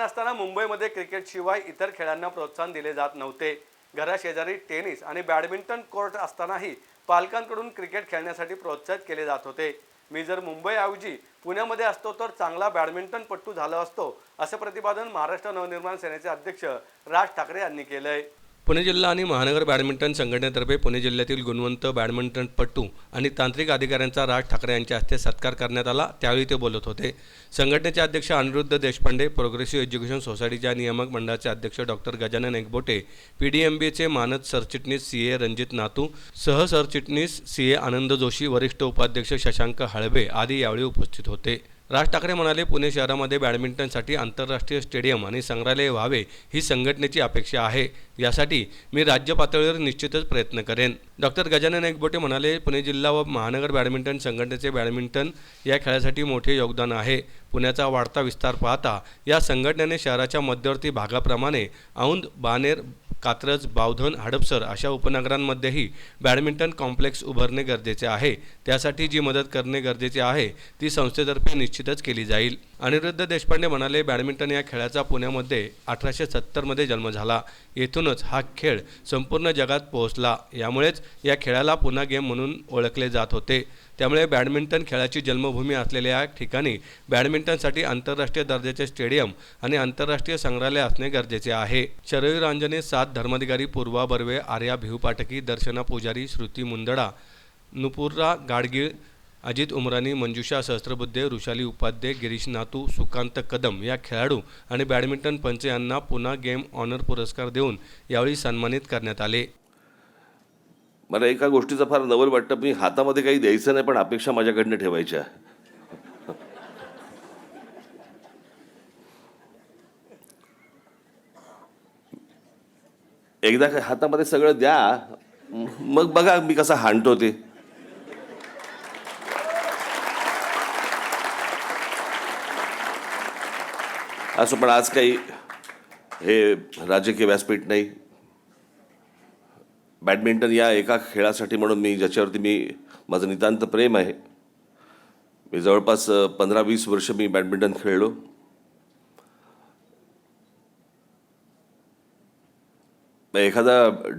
असताना मुंबईमध्ये क्रिकेटशिवाय इतर खेळांना प्रोत्साहन दिले जात नव्हते. घराशेजारी टेनिस आणि बॅडमिंटन कोर्ट असतानाही पालकांकडून क्रिकेट खेळण्यासाठी प्रोत्साहित केले जात होते. मी जर मुंबईऐवजी पुण्यामध्ये असतो तर चांगला बॅडमिंटनपट्टू झालो असतो असं प्रतिपादन महाराष्ट्र नवनिर्माण सेनेचे अध्यक्ष राज ठाकरे यांनी केलंय. पुणे जिल्हा आणि महानगर बॅडमिंटन संघटनेतर्फे पुणे जिल्ह्यातील गुणवंत बॅडमिंटनपटू आणि तांत्रिक अधिकाऱ्यांचा राज ठाकरे यांच्या हस्ते सत्कार करण्यात आला. त्यावेळी ते बोलत होते. संघटनेचे अध्यक्ष अनिरुद्ध देशपांडे प्रोग्रेसिव्ह एज्युकेशन सोसायटीच्या नियामक मंडळाचे अध्यक्ष doctor Gajanan Ekbote P D M बीचे मानद सरचिटणीस सी ए रणजित नातू सहसरचिटणीस सी ए आनंद जोशी वरिष्ठ उपाध्यक्ष शशांक हळबे आदी यावेळी उपस्थित होते. राज ठाकरे म्हणाले पुणे शहरामध्ये बॅडमिंटनसाठी आंतरराष्ट्रीय स्टेडियम आणि संग्रहालय व्हावे ही संघटनेची अपेक्षा आहे. यासाठी मी राज्य पातळीवर निश्चितच प्रयत्न करेन. डॉक्टर गजानन एकबोटे म्हणाले पुणे जिल्हा व महानगर बॅडमिंटन संघटनेचे बॅडमिंटन या खेळासाठी मोठे योगदान आहे. पुण्याचा वाढता विस्तार पाहता या संघटनेने शहराच्या मध्यवर्ती भागाप्रमाणे औंध बानेर कात्रज बावधन हडपसर अशा उपनगरांमध्येही बॅडमिंटन कॉम्प्लेक्स उभारणे गरजेचे आहे. त्यासाठी जी मदत करणे गरजेचे आहे ती संस्थेतर्फे निश्चितच केली जाईल. अनिरुद्ध देशपांडे म्हणाले बॅडमिंटन या खेळाचा पुण्यामध्ये अठराशे सत्तरमध्ये जन्म झाला. येथूनच हा खेळ संपूर्ण जगात पोहोचला. यामुळेच या खेळाला पुन्हा गेम म्हणून ओळखले जात होते. त्यामुळे बॅडमिंटन खेळाची जन्मभूमी असलेल्या या ठिकाणी बॅडमिंटनसाठी आंतरराष्ट्रीय दर्जाचे स्टेडियम आणि आंतरराष्ट्रीय संग्रहालय असणे गरजेचे आहे. शरयू रांजने सात धर्माधिकारी पूर्वा बर्वे आर्या भिवपाटकी दर्शना पुजारी श्रुती मुंदडा नुपुर्रा गाडगीळ अजित उमरानी मंजुषा सहस्त्रबुद्धे ऋषाली उपाध्ये गिरीश नातू सुकांत कदम या खेळाडू आणि बॅडमिंटन पंच यांना पुन्हा गेम ऑनर पुरस्कार देऊन यावेळी सन्मानित करण्यात आले. मला एका गोष्टीचं फार नवल वाटतं मी हातामध्ये काही द्यायचं नाही पण अपेक्षा माझ्याकडनं ठेवायच्या. एकदा का हातामध्ये सगळं द्या मग बघा मी कसा हाणतो ते. असं पण आज काही हे राजकीय व्यासपीठ नाही. बॅडमिंटन या एका खेळासाठी म्हणून मी ज्याच्यावरती मी माझं नितांत प्रेम आहे. मी जवळपास पंधरा वीस वर्ष मी बॅडमिंटन खेळलो. एखादा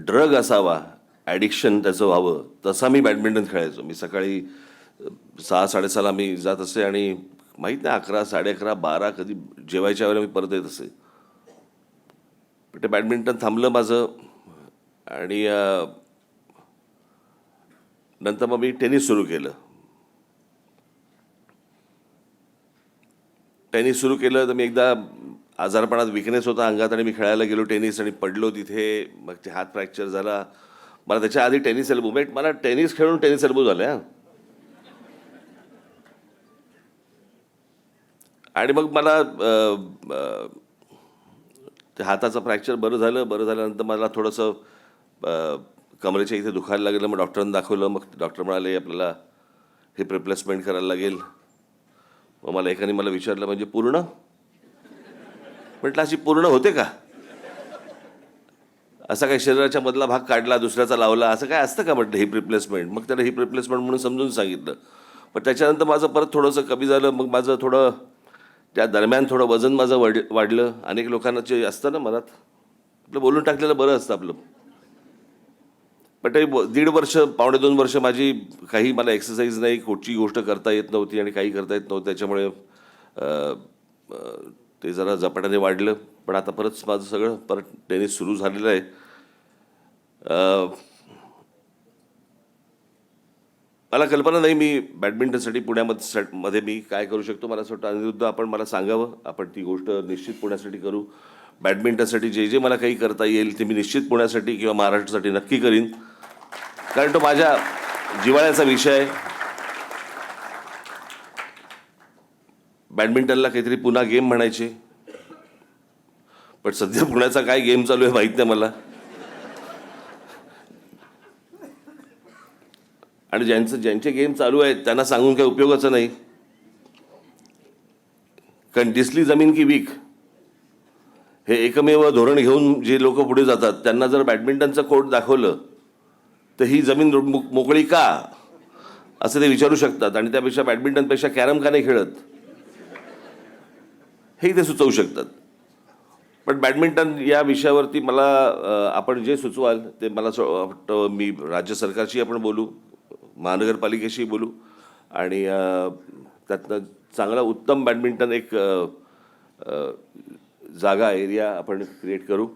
ड्रग असावा ॲडिक्शन त्याचं व्हावं तसा मी बॅडमिंटन खेळायचो. मी सकाळी सहा साडेसहाला मी जात असे आणि माहीत नाही अकरा साडे अकरा बारा कधी जेवायच्या वेळेला मी परत येत असे. ते बॅडमिंटन थांबलं माझं. आणि नंतर मग मी टेनिस सुरू केलं. टेनिस सुरू केलं तर मी एकदा आजारपणात विकनेस होता अंगात आणि मी खेळायला गेलो टेनिस आणि पडलो तिथे. मग ते हात फ्रॅक्चर झाला. मला त्याच्या आधी टेनिस एल्बो म्हणजे मला टेनिस खेळून टेनिस एल्बो झाल्या आणि मग मला ते हाताचं फ्रॅक्चर बरं झालं. बरं झाल्यानंतर मला थोडंसं कमरेच्या इथे दुखायला लागलं मग डॉक्टरांना दाखवलं मग डॉक्टर म्हणाले आपल्याला हिप रिप्लेसमेंट करायला लागेल. मग मला एकाने मला विचारलं म्हणजे पूर्ण? म्हटलं अशी पूर्ण होते का? असा काही शरीराच्या मधला भाग काढला दुसऱ्याचा लावला असं काय असतं का? म्हटलं हिप रिप्लेसमेंट मग त्याला हिप रिप्लेसमेंट म्हणून समजून सांगितलं. पण त्याच्यानंतर माझं परत थोडंसं कमी झालं मग माझं थोडं त्या दरम्यान थोडं वजन माझं वाढ वाढलं. अनेक लोकांना जे असतं ना मनात आपलं बोलून टाकलेलं बरं असतं आपलं. पण ते दीड वर्ष पावणे दोन वर्ष माझी काही मला एक्सरसाइज नाही कुठची गोष्ट करता येत नव्हती आणि काही करता येत नव्हतं. त्याच्यामुळे ते जरा झपाट्याने वाढलं. पण आता परत माझं सगळं परत टेनिस सुरू झालेलं आहे. मला कल्पना नाही मी बॅडमिंटनसाठी पुण्यामध्ये मध्ये मी काय करू शकतो. मला असं वाटतं अनिरुद्ध आपण मला सांगावं. आपण ती गोष्ट निश्चित पुण्यासाठी करू. बॅडमिंटनसाठी जे जे मला काही करता येईल ते मी निश्चित पुण्यासाठी किंवा महाराष्ट्रासाठी नक्की करीन. कारण तो माझ्या जिव्हाळ्याचा विषय. आहे बॅडमिंटनला काहीतरी पुन्हा गेम म्हणायचे. पण सध्या पुण्याचा काय गेम चालू आहे माहीत नाही मला. आणि ज्यांचं ज्यांचे गेम चालू आहेत त्यांना सांगून काही उपयोगाचं नाही. कारण दिसली जमीन की वीक. हे एकमेव धोरण घेऊन जे लोक पुढे जातात त्यांना जर बॅडमिंटनचं कोर्ट दाखवलं तर ही जमीन मोकळी का? असं ते विचारू शकतात आणि त्यापेक्षा बॅडमिंटनपेक्षा कॅरम का नाही खेळत? हे ते सुचवू शकतात. पण बॅडमिंटन या विषयावरती मला आपण जे सुचवाल ते मला वाटतं मी राज्य सरकारशी आपण बोलू महानगरपालिकेशी बोलू आणि त्यातनं चांगला उत्तम बॅडमिंटन एक जागा एरिया आपण क्रिएट करू.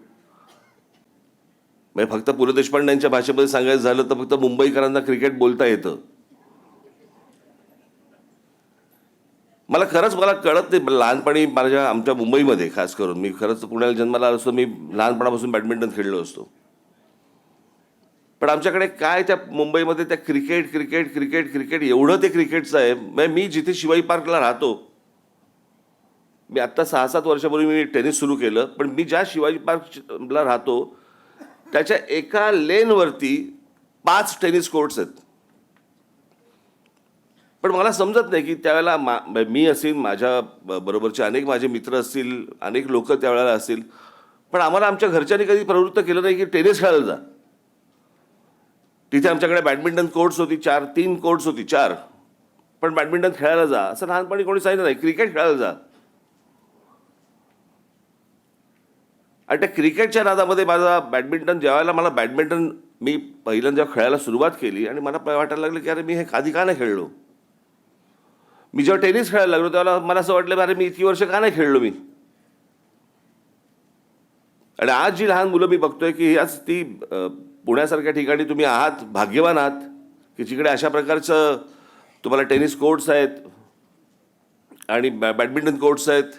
म्हणजे फक्त पु ल देशपांड्यांच्या भाषेमध्ये सांगायचं झालं तर फक्त मुंबईकरांना क्रिकेट बोलता येतं. मला खरंच मला कळत नाही लहानपणी माझ्या आमच्या मुंबईमध्ये खास करून मी खरंच पुण्याला जन्माला आलो असतो मी लहानपणापासून बॅडमिंटन खेळलो असतो. पण आमच्याकडे काय त्या मुंबईमध्ये त्या क्रिकेट क्रिकेट क्रिकेट क्रिकेट एवढं ते क्रिकेटचं आहे म्हणजे मी जिथे शिवाई पार्कला राहतो मी आत्ता सहा सात वर्षापूर्वी मी टेनिस सुरू केलं पण मी ज्या शिवाजी पार्कला राहतो त्याच्या एका लेनवरती पाच टेनिस कोर्ट्स आहेत. पण मला समजत नाही की त्यावेळेला मा मी असेल माझ्या ब- बरोबरचे अनेक माझे मित्र असतील अनेक लोक त्यावेळेला असतील पण आम्हाला आमच्या घरच्यांनी कधी प्रवृत्त केलं नाही की टेनिस खेळायला जा. तिथे आमच्याकडे बॅडमिंटन कोर्ट्स होती चार तीन कोर्ट्स होती चार. पण बॅडमिंटन खेळायला जा असं लहानपणी कोणी सांगितलं नाही क्रिकेट खेळायला जा. आणि त्या क्रिकेटच्या नादामध्ये माझा बॅडमिंटन ज्यावेळेला मला बॅडमिंटन मी पहिल्यांदा जेव्हा खेळायला सुरुवात केली आणि मला प- वाटायला लागलं की अरे मी हे आधी का नाही खेळलो? मी जेव्हा टेनिस खेळायला लागलो तेव्हा मला असं वाटलं अरे मी इतकी वर्ष का नाही खेळलो मी? आणि आज जी लहान मुलं मी बघतोय की आज ती पुण्यासारख्या ठिकाणी तुम्ही आहात भाग्यवान आहात की जिकडे अशा प्रकारचं तुम्हाला टेनिस कोर्ट्स आहेत आणि बॅ बॅडमिंटन कोर्ट्स आहेत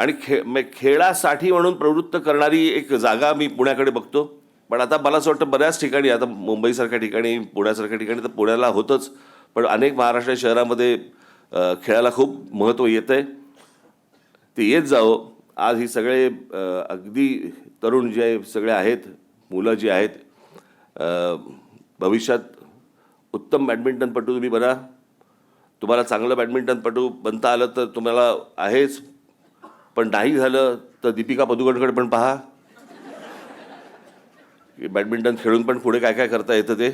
आणि खे खेळासाठी म्हणून प्रवृत्त करणारी एक जागा मी पुण्याकडे बघतो. पण आता मला असं वाटतं बऱ्याच ठिकाणी आता मुंबईसारख्या ठिकाणी पुण्यासारख्या ठिकाणी तर पुण्याला होतंच. पण अनेक महाराष्ट्र शहरामध्ये खेळाला खूप महत्त्व येतं आहे ते येत जावं. आज ही सगळे अगदी तरुण जे सगळे आहेत मुलं जी आहेत भविष्यात उत्तम बॅडमिंटनपटू तुम्ही बना. तुम्हाला चांगलं बॅडमिंटनपटू बनता आलं तर तुम्हाला आहेच. पण नाही झालं तर दीपिका पदुकोणकडे पण पहा. बॅडमिंटन खेळून पण पुढे काय काय करता येतं ते.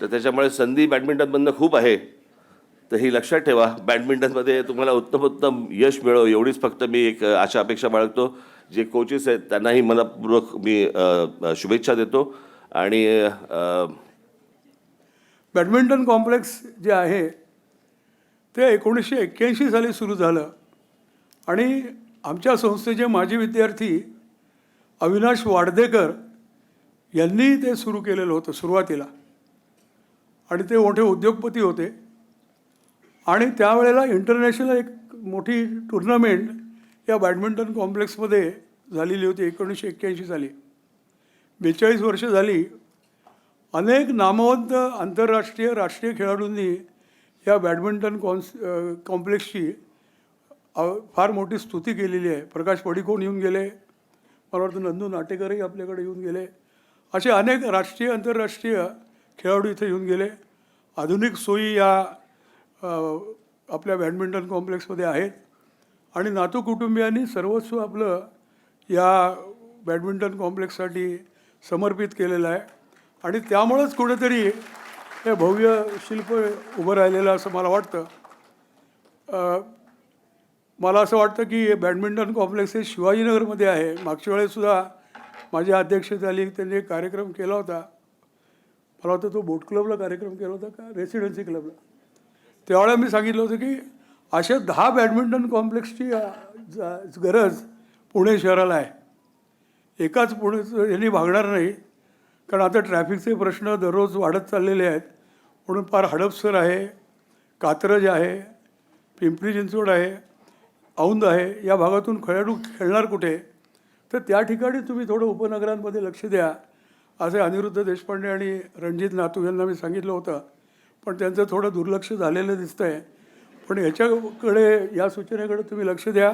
तर त्याच्यामुळे संधी बॅडमिंटनमधनं खूप आहे. तर ही लक्षात ठेवा बॅडमिंटनमध्ये तुम्हाला उत्तम उत्तम यश मिळव एवढीच फक्त मी एक अशा आशा अपेक्षा बाळगतो. जे कोचेस आहेत त्यांनाही मनपूर्वक मी शुभेच्छा देतो. आणि बॅडमिंटन कॉम्प्लेक्स जे आहे ते एकोणीसशे एक्क्याऐंशी साली सुरू झालं. आणि आमच्या संस्थेचे माजी विद्यार्थी अविनाश वाडदेकर यांनी ते सुरू केलेलं होतं सुरुवातीला. आणि ते मोठे उद्योगपती होते. आणि त्यावेळेला इंटरनॅशनल एक मोठी टुर्नामेंट या बॅडमिंटन कॉम्प्लेक्समध्ये झालेली होती एकोणीसशे एक्क्याऐंशी साली. बेचाळीस वर्ष झाली. अनेक नामवंत आंतरराष्ट्रीय राष्ट्रीय खेळाडूंनी या बॅडमिंटन कॉन्स कॉम्प्लेक्सची फार मोठी स्तुती केलेली आहे. प्रकाश पडिकोण येऊन गेले. मला वाटतं नंदू नाटेकरही आपल्याकडे येऊन गेले. असे अनेक राष्ट्रीय आंतरराष्ट्रीय खेळाडू इथे येऊन गेले. आधुनिक सोयी या आपल्या बॅडमिंटन कॉम्प्लेक्समध्ये आहेत. आणि नातू कुटुंबियांनी सर्वस्व आपलं या बॅडमिंटन कॉम्प्लेक्ससाठी समर्पित केलेलं आहे. आणि त्यामुळंच कुठेतरी हे भव्य शिल्प उभं राहिलेलं असं मला वाटतं. मला असं वाटतं की हे बॅडमिंटन कॉम्प्लेक्स हे शिवाजीनगरमध्ये आहे. मागच्या वेळेसुद्धा माझ्या अध्यक्षतेखाली त्यांनी एक कार्यक्रम केला होता. मला वाटतं तो बोट क्लबला कार्यक्रम केला होता का रेसिडेन्सी क्लबला. त्यावेळेला मी सांगितलं होतं की अशा दहा बॅडमिंटन कॉम्प्लेक्सची ज- गरज पुणे शहराला आहे. एकाच पुणे यांनी भागणार नाही. कारण आता ट्रॅफिकचे प्रश्न दररोज वाढत चाललेले आहेत. म्हणून फार हडपसर आहे. कात्रज आहे. पिंपरी चिंचवड आहे. औंध आहे या भागातून खेळाडू खेळणार कुठे? तर त्या ठिकाणी तुम्ही थोडं उपनगरांमध्ये लक्ष द्या. असे अनिरुद्ध देशपांडे आणि रणजित नातू यांना मी सांगितलं होतं. पण त्यांचं थोडं दुर्लक्ष झालेलं दिसतं आहे पण याच्याकडे या सूचनेकडे तुम्ही लक्ष द्या.